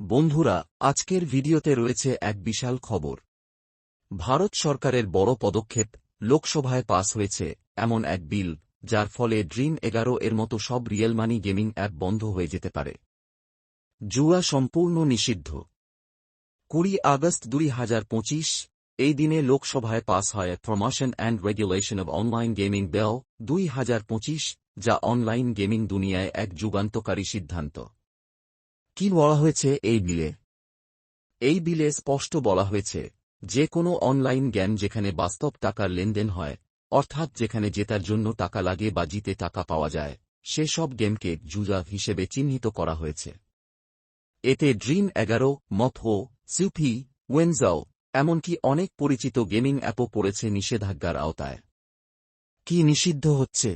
বন্ধুরা, আজকের ভিডিওতে রয়েছে এক বিশাল খবর। ভারত সরকারের বড় পদক্ষেপ লোকসভায় পাস হয়েছে এমন এক বিল, যার ফলে ড্রিম এগারো এর মতো সব রিয়েল মানি গেমিং অ্যাপ বন্ধ হয়ে যেতে পারে। জুয়া সম্পূর্ণ নিষিদ্ধ। কুড়ি আগস্ট দুই হাজার পঁচিশ, এই দিনে লোকসভায় পাস হয় promotion and regulation of online gaming bill দুই হাজার পঁচিশ, যা অনলাইন গেমিং দুনিয়ায় এক যুগান্তকারী সিদ্ধান্ত। কি বলা হয়েছে এই বিলে? এই বিলে স্পষ্ট বলা হয়েছে, যে কোনো অনলাইন জ্ঞান যেখানে বাস্তব টাকার লেনদেন হয়, অর্থাৎ যেখানে জেতার জন্য টাকা লাগে বা জিতে টাকা পাওয়া যায় সেসব গেমকে জুজা হিসেবে চিহ্নিত করা হয়েছে। এতে ড্রিম এগারো, মথো সিউফি ওয়েনজাও, এমনকি অনেক পরিচিত গেমিং অ্যাপও পড়েছে নিষেধাজ্ঞার আওতায়। কি নিষিদ্ধ হচ্ছে?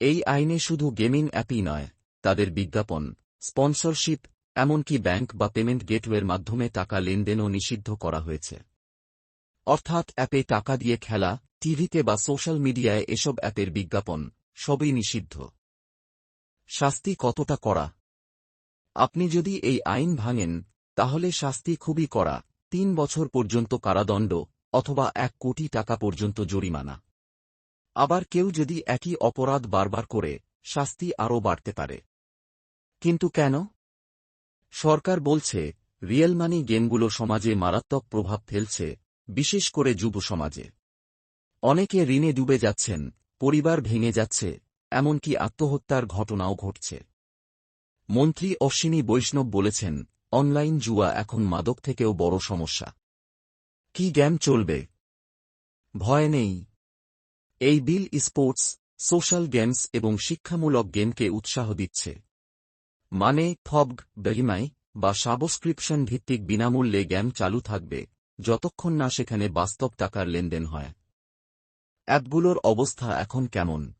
এই আইনে শুধু গেমিং অ্যাপই নয়, তাদের বিজ্ঞাপন স্পন্সরশিপ, এমনকি ব্যাংক বা পেমেন্ট গেটওয়ের মাধ্যমে টাকা লেনদেনও নিষিদ্ধ করা হয়েছে। অর্থাৎ অ্যাপে টাকা দিয়ে খেলা, টিভিতে বা সোশ্যাল মিডিয়ায় এসব অ্যাপের বিজ্ঞাপন, সবই নিষিদ্ধ। শাস্তি কতটা করা আপনি যদি এই আইন ভাঙেন, তাহলে শাস্তি খুবই করা তিন বছর পর্যন্ত কারাদণ্ড, অথবা এক কোটি টাকা পর্যন্ত জরিমানা। আবার কেউ যদি একই অপরাধ বারবার করে, শাস্তি আরও বাড়তে পারে। কিন্তু কেন? সরকার বলছে, রিয়েল মানি গেমগুলো সমাজে মারাত্মক প্রভাব ফেলছে, বিশেষ করে যুব সমাজে। অনেকে ঋণে ডুবে যাচ্ছেন, পরিবার ভেঙে যাচ্ছে, এমনকি আত্মহত্যার ঘটনাও ঘটছে। মন্ত্রী অশ্বিনী বৈষ্ণব বলেছেন, অনলাইন জুয়া এখন মাদক থেকেও বড় সমস্যা। কি গেম চলবে? ভয় নেই। এই বিল স্পোর্টস, সোশ্যাল গেমস এবং শিক্ষামূলক গেমকে উৎসাহ দিচ্ছে। মানে থবগ বেরিমাই বা সাবস্ক্রিপশন ভিত্তিক বিনামূল্যে গেম চালু থাকবে, যতক্ষণ না সেখানে বাস্তব টাকার লেনদেন হয়। অ্যাপগুলোর অবস্থা এখন কেমন?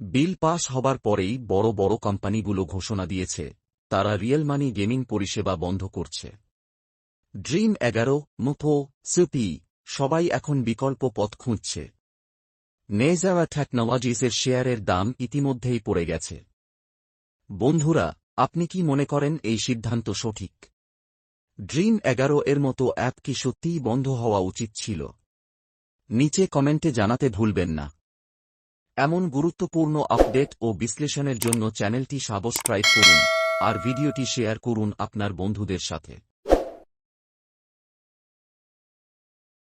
বিল পাস হবার পরেই বড় বড় কোম্পানিগুলো ঘোষণা দিয়েছে, তারা রিয়েল মানি গেমিং পরিষেবা বন্ধ করছে। ড্রিম এগারো, মুথো, সুপি, সবাই এখন বিকল্প পথ খুঁজছে। নেজারা টেকনোলজিসের শেয়ারের দাম ইতিমধ্যেই পড়ে গেছে। বন্ধুরা, আপনি কি মনে করেন এই সিদ্ধান্ত সঠিক? ড্রিম এগারো এর মতো অ্যাপ কি সত্যিই বন্ধ হওয়া উচিত ছিল? নিচে কমেন্টে জানাতে ভুলবেন না। এমন গুরুত্বপূর্ণ আপডেট ও বিশ্লেষণের জন্য চ্যানেলটি সাবস্ক্রাইব করুন, আর ভিডিওটি শেয়ার করুন আপনার বন্ধুদের সাথে।